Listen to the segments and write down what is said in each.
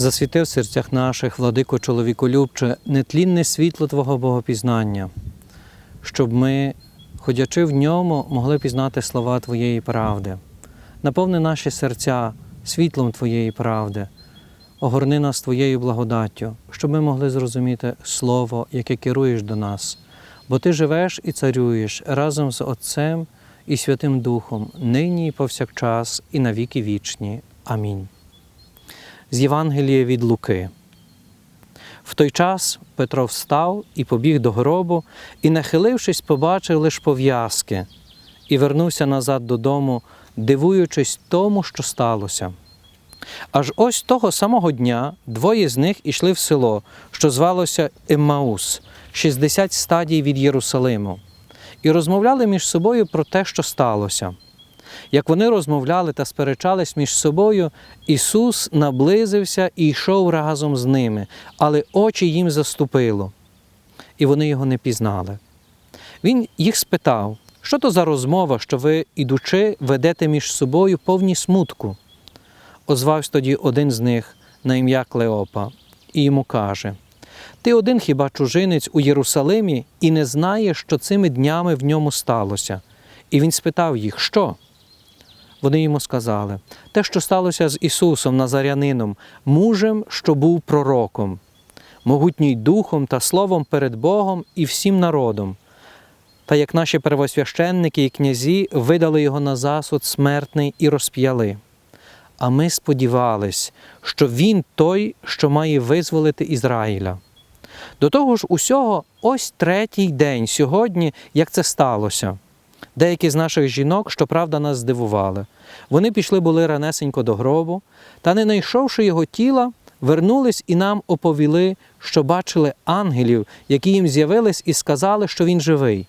Засвіти в серцях наших, владико чоловіколюбче, нетлінне світло Твого Богопізнання, щоб ми, ходячи в ньому, могли пізнати слова Твоєї правди. Наповни наші серця світлом Твоєї правди, огорни нас Твоєю благодаттю, щоб ми могли зрозуміти Слово, яке керуєш до нас, бо Ти живеш і царюєш разом з Отцем і Святим Духом, нині і повсякчас, і на віки вічні. Амінь. З Євангелія від Луки. В той час Петро встав і побіг до гробу, і, нахилившись, побачив лиш пов'язки, і вернувся назад додому, дивуючись тому, що сталося. Аж ось того самого дня двоє з них ішли в село, що звалося Еммаус, 60 стадій від Єрусалиму, і розмовляли між собою про те, що сталося. Як вони розмовляли та сперечались між собою, Ісус наблизився і йшов разом з ними, але очі їм заступило, і вони його не пізнали. Він їх спитав, що то за розмова, що ви, ідучи, ведете між собою повні смутку. Озвався тоді один з них на ім'я Клеопа, і йому каже: Ти один хіба чужинець у Єрусалимі і не знаєш, що цими днями в ньому сталося. І він спитав їх, що? Вони йому сказали, те, що сталося з Ісусом Назарянином, мужем, що був пророком, могутній духом та словом перед Богом і всім народом. Та як наші первосвященники і князі видали його на засуд смертний і розп'яли. А ми сподівались, що він той, що має визволити Ізраїля. До того ж, усього ось третій день сьогодні, як це сталося. Деякі з наших жінок, щоправда, нас здивували. Вони пішли були ранесенько до гробу, та, не знайшовши його тіла, вернулись і нам оповіли, що бачили ангелів, які їм з'явились і сказали, що він живий.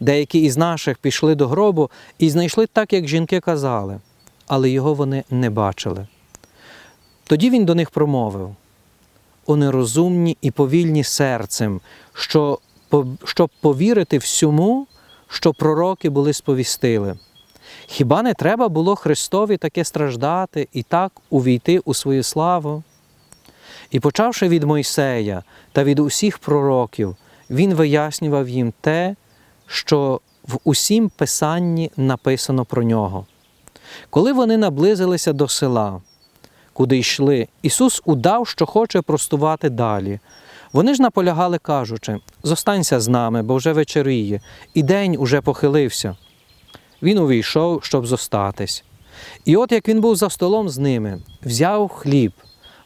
Деякі із наших пішли до гробу і знайшли так, як жінки казали, але його вони не бачили. Тоді він до них промовив: О нерозумні і повільні серцем, що, щоб повірити всьому, що пророки були сповістили. Хіба не треба було Христові таке страждати і так увійти у свою славу? І почавши від Мойсея та від усіх пророків, він вияснював їм те, що в усім писанні написано про нього. Коли вони наблизилися до села, куди йшли, Ісус удав, що хоче простувати далі. Вони ж наполягали, кажучи: зостанься з нами, бо вже вечеріє, і день уже похилився. Він увійшов, щоб зостатись. І от як він був за столом з ними, взяв хліб,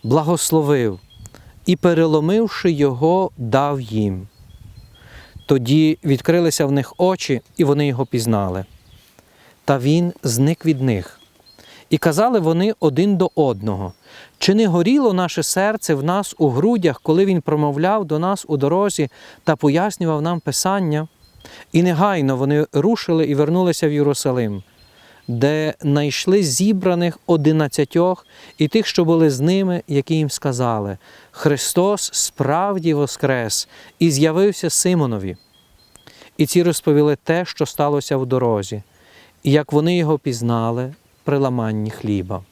благословив і, переломивши його, дав їм. Тоді відкрилися в них очі, і вони його пізнали. Та він зник від них. І казали вони один до одного: чи не горіло наше серце в нас у грудях, коли він промовляв до нас у дорозі та пояснював нам Писання? І негайно вони рушили і вернулися в Єрусалим, де знайшли зібраних одинадцятьох і тих, що були з ними, які їм сказали: Христос справді воскрес і з'явився Симонові. І ці розповіли те, що сталося в дорозі, і як вони його пізнали при ламанні хліба.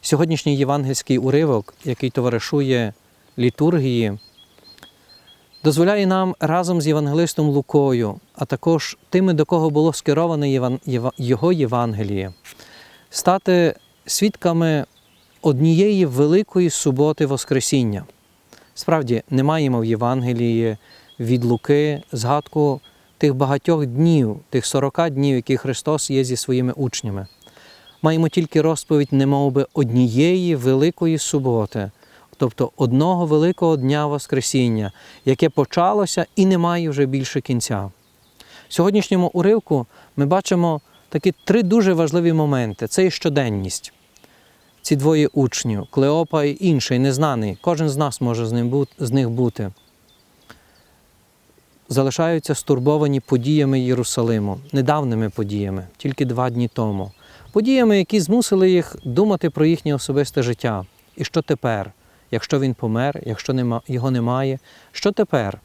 Сьогоднішній євангельський уривок, який товаришує літургії, дозволяє нам разом з євангелистом Лукою, а також тими, до кого було скероване його Євангеліє, стати свідками однієї великої суботи Воскресіння. Справді, не маємо в Євангелії від Луки згадку тих багатьох днів, тих 40 днів, які Христос є зі своїми учнями. Маємо тільки розповідь немов би однієї великої суботи, тобто одного великого дня Воскресіння, яке почалося і не має вже більше кінця. В сьогоднішньому уривку ми бачимо такі три дуже важливі моменти: це і щоденність. Ці двоє учнів, Клеопа і інший, незнаний, кожен з нас може з них бути. Залишаються стурбовані подіями Єрусалиму, недавними подіями, тільки два дні тому. Подіями, які змусили їх думати про їхнє особисте життя. І що тепер? Якщо він помер, якщо його немає, що тепер?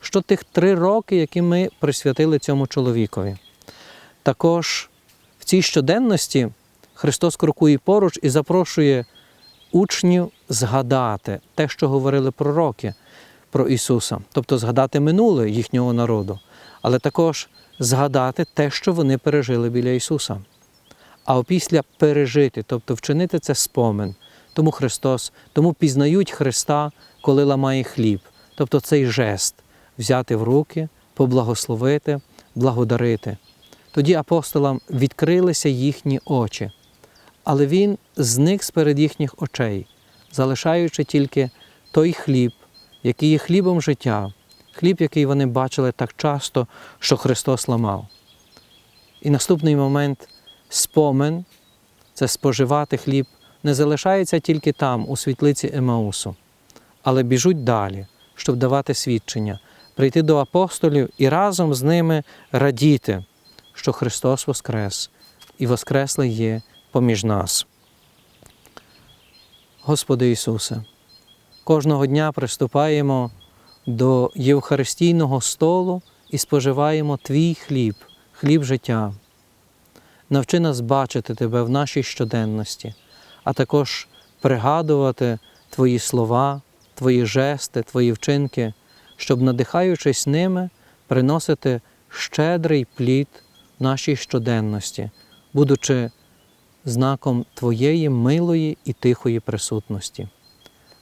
Що тих три роки, які ми присвятили цьому чоловікові? Також в цій щоденності Христос крокує поруч і запрошує учнів згадати те, що говорили пророки про Ісуса, тобто згадати минуле їхнього народу, але також згадати те, що вони пережили біля Ісуса. А опісля пережити, тобто вчинити це спомин. Тому Христос, тому пізнають Христа, коли ламає хліб, тобто цей жест взяти в руки, поблагословити, благодарити. Тоді апостолам відкрилися їхні очі, але Він зник з перед їхніх очей, залишаючи тільки той хліб, який є хлібом життя, хліб, який вони бачили так часто, що Христос ламав. І наступний момент спомин це споживати хліб, не залишається тільки там, у світлиці Емаусу, але біжуть далі, щоб давати свідчення, прийти до апостолів і разом з ними радіти, що Христос Воскрес і Воскреслий є поміж нас. Господи Ісусе, кожного дня приступаємо до Євхаристійного столу і споживаємо Твій хліб, хліб життя. Навчи нас бачити Тебе в нашій щоденності, а також пригадувати Твої слова, Твої жести, Твої вчинки, щоб, надихаючись ними, приносити щедрий плід нашій щоденності, будучи знаком Твоєї милої і тихої присутності.